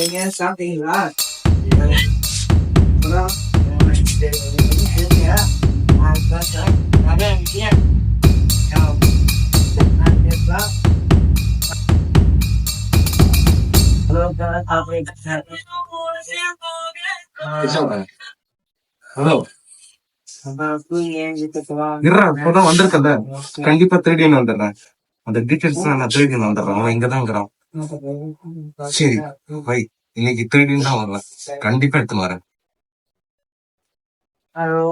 பண்றீங்க சாப்பிட்டீங்களா அப்புறம். ஹலோ வந்திருக்கல கண்டிப்பா தேடின்னு வந்துடுறேன். அந்த டீட்டெயில்ஸ் நான் தேடின்னு வந்துடுறேன். அவன் இங்கதான் இருக்கிறான். சரி வை இன்னைக்கு தேடின்னு தான் வரல கண்டிப்பா எடுத்துன்னு வரேன் ஹலோ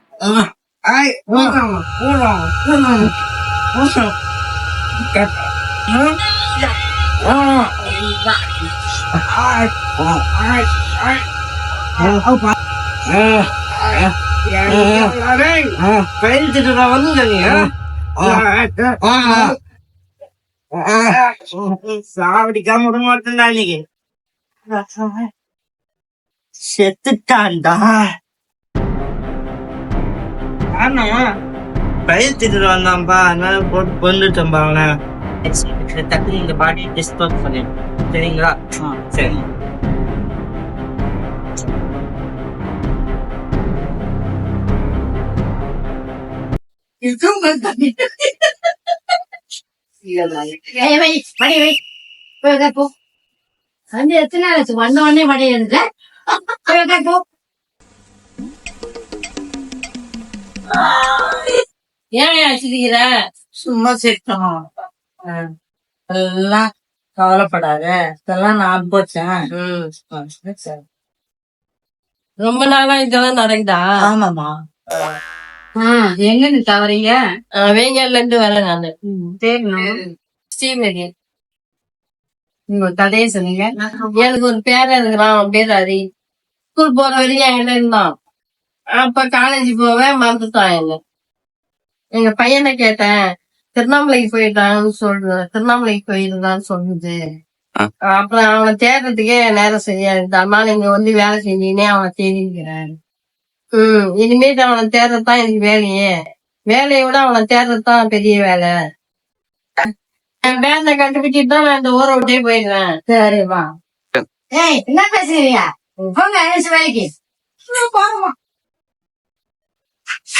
சரி I hold on, hold on, hold on. வர தேடிக்கிட்டு Got ஆனா அப்பதான் பார்த்தேன் சாவடிக்காம விட செத்துட்டான்டா ஆனா பயிர் திட்டு வந்தான்பா அதனால போட்டு கொண்டுட்டோம்பா அவனை. டக்குனு இந்த பாடி டிஸ்போஸ் பண்ணி சரிங்களா? சரி. வந்து எத்தனை? வந்த உடனே மடி உட்கார் போ. ஏன் சிரிக்கிற? சும்மா செத்தோம் எல்லாம் கவலைப்படாத. இதெல்லாம் நான் போச்சேன் ரொம்ப நாளா இதெல்லாம் நடக்குதா? ஆமாமா எங்க இருந்து தவறீங்க வேங்கல்ல இருந்து வரேன் நானு. ஸ்ரீமதி உங்க கதையை சொன்னீங்க எனக்கு ஒரு பேரன் இருக்கிறான் பேர் ஹரி ஸ்கூல் போற வரைக்கும் என்கிட்ட இருந்தான். அப்ப காலேஜ் போவேன் மறந்துட்டான் என்ன? எங்க பையனை கேட்டேன் திருவண்ணாமலைக்கு போயிட்டான்னு சொல்றேன் திருவண்ணாமலைக்கு போயிருந்தான்னு சொல்லுது. அப்புறம் அவனை தேடுறதுக்கே நேரம் சரியா இருக்கு அதனால இங்க வந்து வேலை செஞ்சீனே அவனை தேடிக்கிறேன் உம் இனிமேட்டு அவனை தேடுறதுதான் எனக்கு வேலையே. வேலையை விட அவனை தேடுறதுதான் பெரிய வேலை. என் பேந்த கண்டுபிடிச்சிட்டு தான் நான் இந்த ஊரை விட்டே போயிடுறேன். சரிம்மா ஏய் என்ன பேசுறீங்க? போங்க வேலைக்கு. பாருமா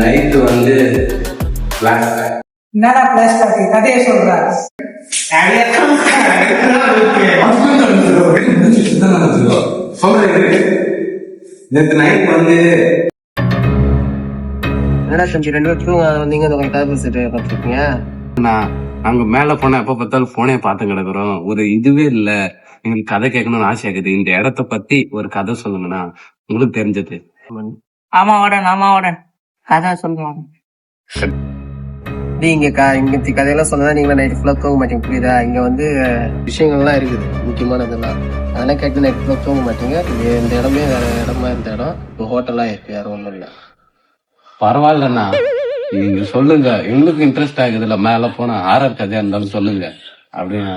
நைட்டு வந்து என்னடா பிளாஸ்டாக் கதையை சொல்ற. நேற்று நைட் வந்து என்னடா செஞ்சு ரெண்டு பேரும் வந்தீங்க இந்த கதை பேசிட்டு பார்த்துருக்கீங்க நான் அங்க மேல போனா எப்ப பார்த்தாலும் போனே பார்த்து கிடக்குறோம் ஒரு இதுவே இல்ல. எங்களுக்கு கதை கேட்கணும்னு ஆசை இருக்குது. இந்த இடத்த பத்தி ஒரு கதை சொல்லுங்கண்ணா. உங்களுக்கு தெரிஞ்சது. ஆமா உடன் ஆமா உடன் கதை சொல்லுவாங்க இங்க க- இங்க கதையெல்லாம் சொன்னா நீங்க நைட் ஃபுல்லா தூங்க மாட்டீங்க புரியுதா? இங்க வந்து விஷயங்கள்லாம் இருக்குது முக்கியமானதெல்லாம். அதெல்லாம் கேட்டு நைட் ஃபுல்லா தூங்க மாட்டீங்க. இது இந்த இடமே வேற இடமா இருந்த இடம். இப்போ ஹோட்டலா இருக்கு வேற ஒண்ணும் இல்ல. பரவாயில்லண்ணா. நீங்க சொல்லுங்க. எங்களுக்கு இன்ட்ரெஸ்ட் ஆகுதுல்ல மேல போனா ஆர்ஆர் கதையா இருந்தாலும் சொல்லுங்க. அப்படின்னு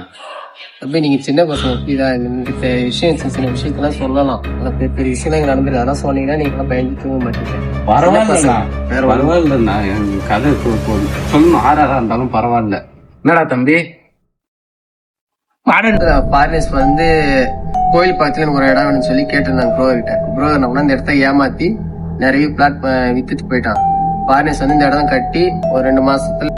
அப்படி நீங்க சின்ன பசங்க புரியுதா? இந்த விஷயம் சின்ன சின்ன விஷயத்தெல்லாம் சொல்லலாம். அந்த பெரிய பெரிய விஷயம் இங்க நடந்துருக்கு அதெல்லாம் சொன்னீங்கன்னா நீங்க பயந்து தூங்க மாட்டீங்க. ஒண்ணும் பரவாயில்லண்ணா கதை சொல்லணும் ஆர்ஆரா இருந்தாலும் பரவாயில்ல. என்னடா தம்பி? பார்னஸ் வந்து கோயில் பக்கத்துல ஒரு இடம் வேணும்னு சொல்லி கேட்டிருந்தாங்க ப்ரோ கிட்ட. ப்ரோ நம்ம அந்த இடத்த ஏமாத்தி நிறைய பிளாட் வித்துட்டு போயிட்டான். பார்னஸ் வந்து இந்த இடம் கட்டி ஒரு ரெண்டு மாசத்துல